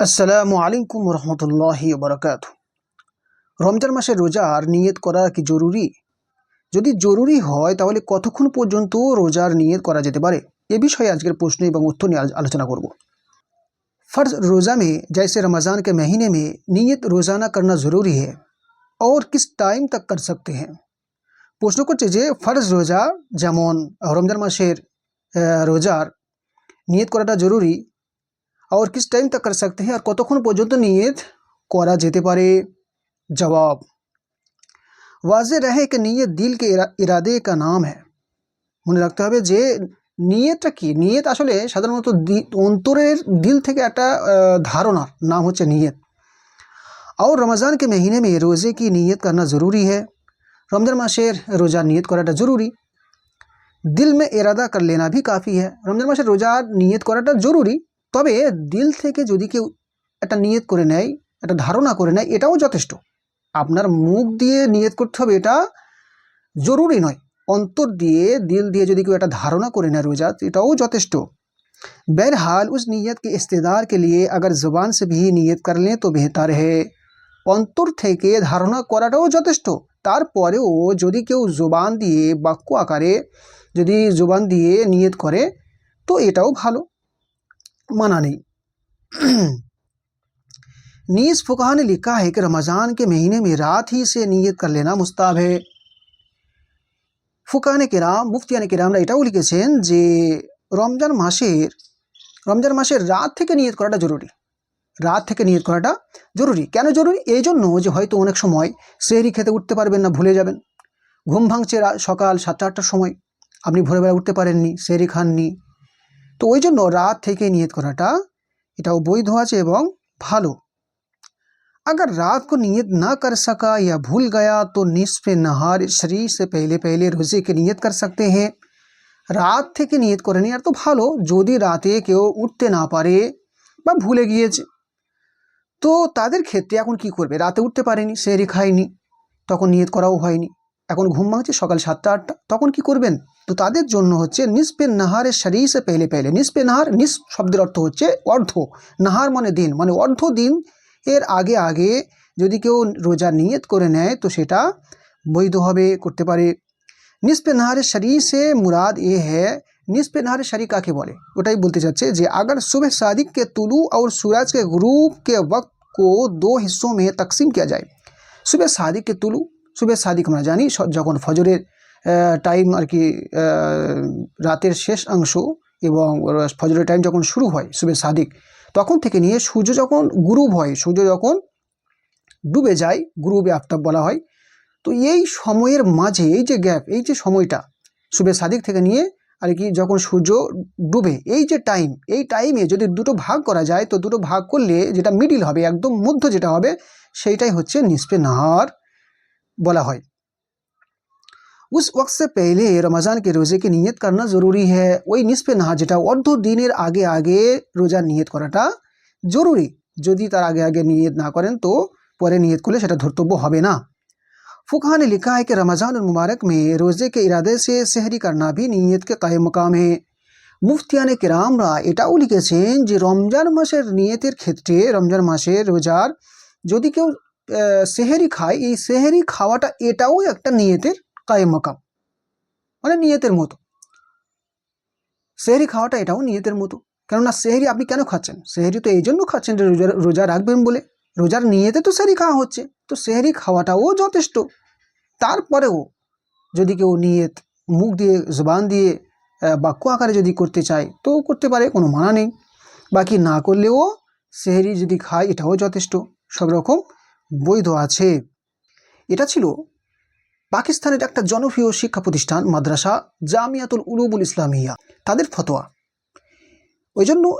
আসসালামু আলাইকুম রহমতুল্লাহি বরকাত রমজান মাসে রোজার নিয়ত করা কি জরুরি যদি জরুরি হয় তাহলে কতক্ষণ পর্যন্ত রোজার নিয়ত করা যেতে পারে এ বিষয়ে আজকের প্রশ্ন এবং উত্তর নিয়ে আলো- আলোচনা করব फ़र्ज़ रोज़ा में जैसे रमज़ान के महीने में नीयत रोज़ाना करना ज़रूरी है और किस টাইম तक कर सकते हैं প্রশ্ন করছে যে ফার্জ রোজা যেমন রমজান মাসের আহ, রোজার নিয়ত করাটা জরুরি और किस टाइम तक कर सकते हैं আর কতক্ষণ পর্যন্ত নিয়ত করা যেতে পারে জবাব ওয়াজে রহে कि নিয়ত দিল के इरा- इरादे का नाम है মনে রাখতে হবে যে নিয়তটা কি নিয়ত আসলে সাধারণত দি- অন্তরের দিল থেকে একটা আহ, ধারণার নাম হচ্ছে নিয়ত और रमज़ान के महीने में रोज़े की नियत करना ज़रूरी है রমজান মাসের রোজা নিয়ত করাটা জরুরি দিল মে এরাদা কর লেনা ভি কাফি হ্যাঁ রমজান মাসের রোজার নিয়ত করাটা জরুরি তবে দিল থেকে যদি কেউ একটা নিয়ত করে নেয় একটা ধারণা করে নেয় এটাও যথেষ্ট আপনার মুখ দিয়ে নিয়ত করতে হবে এটা জরুরি নয় অন্তর দিয়ে দিল দিয়ে যদি কেউ একটা ধারণা করে নেয় রোজা তো এটাও যথেষ্ট बहरहाल उस नीयत के इस्तेदार के लिए अगर ज़ुबान से भी नियत कर लें तो बेहतर है অন্তর থেকে ধারণা করাটাও যথেষ্ট তারপরেও যদি কেউ জোবান দিয়ে বাক্য আকারে যদি জোবান দিয়ে নিয়ত করে তো এটাও ভালো মানা নেই नीस फुकाहा ने लिखा है कि रमज़ान के महीने में रात ही से नियत कर लेना मुस्ताब है ফুকানে কেরাম মুফতিয়ানে কেরামরা এটাও লিখেছেন যে রমজান মাসের রমজান মাসের রাত থেকে নিয়ত করাটা জরুরি রাত থেকে নিয়ত করাটা জরুরি কেন জরুরি এই জন্য যে হয়তো অনেক সময় সেহরি খেতে উঠতে পারবেন না ভুলে যাবেন ঘুম ভাঙছে রা- সকাল সাতটা আটটার সময় আপনি ভোরবেলা উঠতে পারেননি সেহরি খাননি তো ওই জন্য রাত থেকে নিয়ত করাটা এটাও বৈধ আছে এবং ভালো अगर रात को नियत ना कर सका या भूल गया तो निसफ नहार शरीर से पहले पहले रोज़े की नियत कर सकते हैं রাত থেকে নিয়ত করে নেওয়ার তো ভালো যদি রাতে কেউ উঠতে না পারে বা ভুলে গিয়েছে তো তাদের ক্ষেত্রে এখন কি করবে রাতে উঠতে পারেনি সেরি খায়নি তখন নিয়ত করাও হয়নি এখন ঘুম ভাঙছে সকাল সাতটা আটটা তখন কি করবেন তো তাদের জন্য হচ্ছে নিসপে নাহারের শরীর সে পেলে পেলে নিসপে নাহার নিস শব্দের অর্থ হচ্ছে অর্ধ নাহার মানে দিন মানে অর্ধ দিন এর আগে আগে যদি কেউ রোজা নিয়ত করে নেয় তো সেটা বৈধ হবে করতে পারে নিসপে নাহারের শরীর সে মুরাদ এ হ্যাঁ নিসপে নাহারের শরীর কাকে বলে ওটাই বলতে চাচ্ছে যে अगर सुबह सादिक के तुलू और सूरज के गुरूब के वक्त को दो हिस्सों में तकसीम किया जाए সুবে সাদিককে তুলু সুবে সাদিক আমরা জানি যখন ফজরের টাইম আর কি রাতের শেষ অংশ এবং ফজরের টাইম যখন শুরু হয় সুবে সাদিক, তখন থেকে নিয়ে সূর্য যখন গুরুব হয়, সূর্য যখন ডুবে যায়, গুরুবে আফতাব বলা হয়, তো এই সময়ের মাঝে, এই যে গ্যাপ এই যে সময়টা সুবে সাদিক থেকে নিয়ে আর কি যখন সূর্য ডুবে, এই যে টাইম এই টাইমে যদি দুটো ভাগ করা যায়, তো দুটো ভাগ করলে যেটা মিডিল হবে, একদম মধ্য যেটা হবে, সেইটাই হচ্ছে নিসপে নাহার। বলা হয় उस वक्त से पहले रमज़ान के रोज़े की नियत करना ज़रूरी है ওই নিসপে নাহার যেটা অর্ধ দিনের আগে আগে রোজার নিয়ত করাটা জরুরি যদি তার আগে আগে নিয়ত না করেন তো পরে নিয়ত করলে সেটা ধর্তব্য হবে না फुकहा ने लिखा है कि रमज़ान मुबारक में रोज़े के इरादे से सहरी करना भी नीयत के कायम मकाम है মুফতিয়ানে কেরামরা এটাও লিখেছেন যে রমজান মাসের নিয়তের ক্ষেত্রে রমজান মাসের রোজার যদি কেউ আহ, সেহেরি খায়। এই সেহেরি খাওয়াটা এটাও একটা নিয়তের কায়েম মাকাম মানে নিয়তের মতো। সেহেরি খাওয়াটা এটাও নিয়তের মতো। কেননা সেহেরি আপনি কেন খাচ্ছেন? সেহেরি তো এই জন্য খাচ্ছেন যে রোজা রোজা রাখবেন বলে। রোজার নিয়তে তো সেহেরি খাওয়া হচ্ছে। তো সেহেরি খাওয়াটাও যথেষ্ট। তারপরেও যদি কেউ নিয়ত মুখ দিয়ে, জবান দিয়ে বাক্য আকারে যদি করতে চায়, তো করতে পারে, কোনো মানা নেই। বাকি না করলেও সেহেরি যদি খায়, এটাও যথেষ্ট। সব রকম বৈধ আছে। এটা ছিল পাকিস্তানের একটা জনপ্রিয় শিক্ষা প্রতিষ্ঠান, মাদ্রাসা, জামিয়াতুল উলুবুল ইসলামিয়া। তাদের ফতোয়া। ওই জন্য